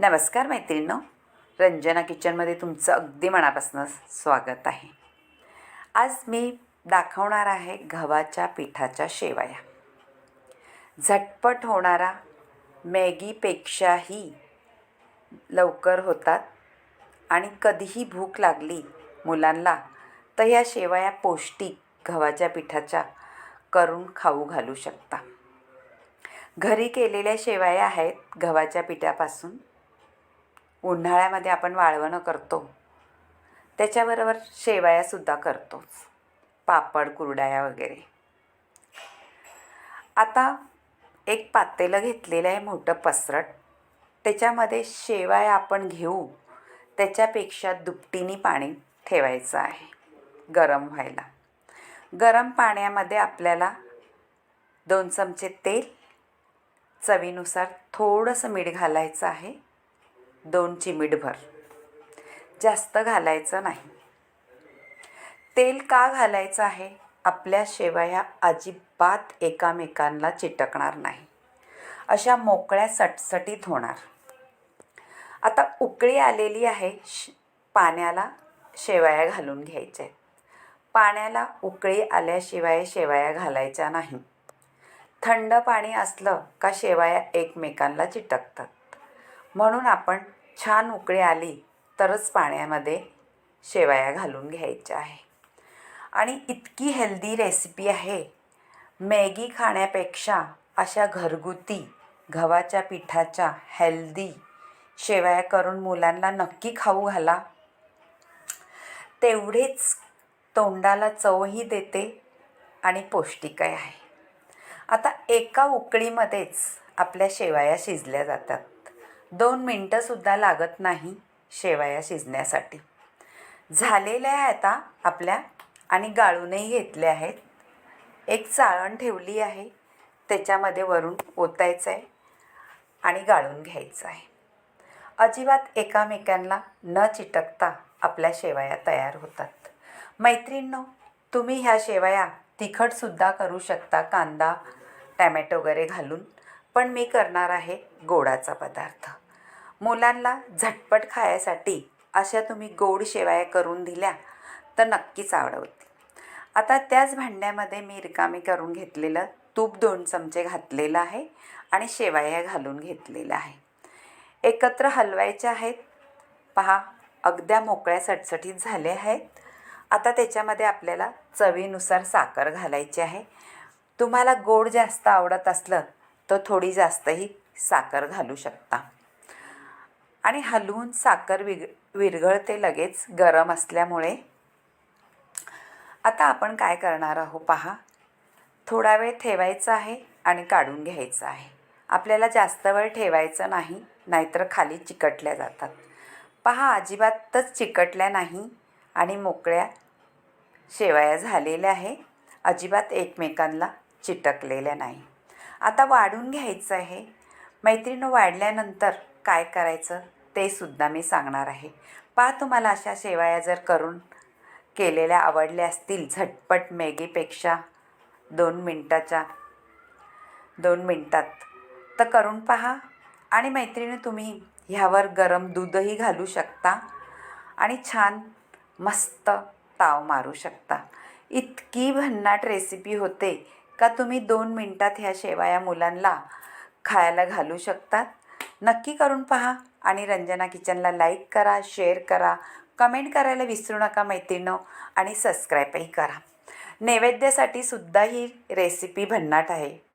नमस्कार मैत्रिणींनो. रंजना किचनमध्ये तुमचं अगदी मनापासून स्वागत आहे. आज मी दाखवणार आहे गव्हाच्या पिठाच्या शेवया. झटपट होणारा मॅगीपेक्षाही लवकर होतात आणि कधीही भूक लागली मुलांना तर ह्या शेवया पौष्टिक गव्हाच्या पिठाच्या करून खाऊ घालू शकता. घरी केलेल्या शेवया आहेत गव्हाच्या पिठापासून उन्हाळ्यामध्ये आपण वाळवणं करतो. त्याच्याबरोबर शेवयासुद्धा करतोच. पापड कुरडया वगैरे. आता एक पातेलं घेतलेलं आहे मोठं पसरट. त्याच्यामध्ये शेवाया आपण घेऊ. त्याच्यापेक्षा दुपटीने पाणी ठेवायचं आहे. गरम व्हायला. गरम पाण्यामध्ये आपल्याला दोन चमचे तेल चवीनुसार थोडंसं मीठ घालायचं आहे. दोन चिमीटभर जास्त घालायचं नाही. तेल का घालायचं आहे? आपल्या शेवया अजिबात एकामेकांना चिटकणार नाही. अशा मोकळ्या सटसटीत होणार. आता उकळी आलेली आहे श पाण्याला शेवया घालून घ्यायच्या आहेत पाण्याला उकळी आल्याशिवाय शेवया घालायच्या नाही. थंड पाणी असलं का शेवया एकमेकांना चिटकतात. म्हणून आपण छान उकळी आली तरच पाण्यामध्ये शेवया घालून घ्यायच्या आहे. आणि इतकी हेल्दी रेसिपी आहे. मॅगी खाण्यापेक्षा अशा घरगुती गव्हाच्या पिठाच्या हेल्दी शेवया करून मुलांना नक्की खाऊ घाला. तेवढेच तोंडाला चवही देते आणि पौष्टिकही आहे. आता एका उकळीमध्येच आपल्या शेवया शिजल्या जातात. दोन मिनटंसुद्धा लागत नाही शेवया शिजण्यासाठी. झालेल्या आहे आता आपल्या आणि गाळूनही घेतल्या आहेत. एक चाळण ठेवली आहे. त्याच्यामध्ये वरून ओतायचं आहे आणि गाळून घ्यायचं आहे. अजिबात एकामेकांना न चिटकता आपल्या शेवया तयार होतात. मैत्रिणींनो तुम्ही ह्या शेवया तिखटसुद्धा करू शकता कांदा टॅमॅटो वगैरे घालून. पण मी करणार आहे गोडाचा पदार्थ. मुलांना झटपट खायासाठी अशा तुम्ही गोड शेवया करून दिल्या तर नक्कीच आवडवतील. आता त्याच भांड्यामध्ये मी रिकामी करून घेतलेलं तूप दोन चमचे घातलेलं आहे आणि शेवया घालून घेतलेलं आहे. एकत्र हलवायच्या आहेत. पहा अगद्या मोकळ्या सटसटीत झाले आहेत. आता त्याच्यामध्ये आपल्याला चवीनुसार साखर घालायची आहे. तुम्हाला गोड जास्त आवडत असलं तर थोडी जास्तही साखर घालू शकता. आणि हलवून साखर विग विरघळते लगेच गरम असल्यामुळे. आता आपण काय करणार आहोत पहा. थोडा वेळ ठेवायचा आहे आणि काढून घ्यायचं आहे. आपल्याला जास्त वेळ ठेवायचं नाही नाहीतर खाली चिकटल्या जातात. पहा अजिबातच चिकटल्या नाही आणि मोकळ्या शेवया झालेल्या आहे. अजिबात एकमेकांना चिटकलेल्या नाही. आता वाढून घ्यायचं आहे. मैत्रिणी वाढल्यानंतर काय करायचं ते सुद्धा मी सांगणार आहे. पहा तुम्हाला अशा शेवाया जर करून केलेल्या आवडल्या असतील झटपट मॅगीपेक्षा दोन मिनटाच्या दोन मिनटात तर करून पहा. आणि मैत्रिणी तुम्ही ह्यावर गरम दूधही घालू शकता आणि छान मस्त ताव मारू शकता. इतकी भन्नाट रेसिपी होते. का तुम्ही दोन मिनटात ह्या शेवया मुलांना खायला घालू शकतात? नक्की करून पहा आणि रंजना किचनला लाईक करा शेअर करा कमेंट करायला विसरू नका मैत्रिणं आणि सबस्क्राईबही करा. नैवेद्यासाठी सुद्धा ही रेसिपी भन्नाट आहे.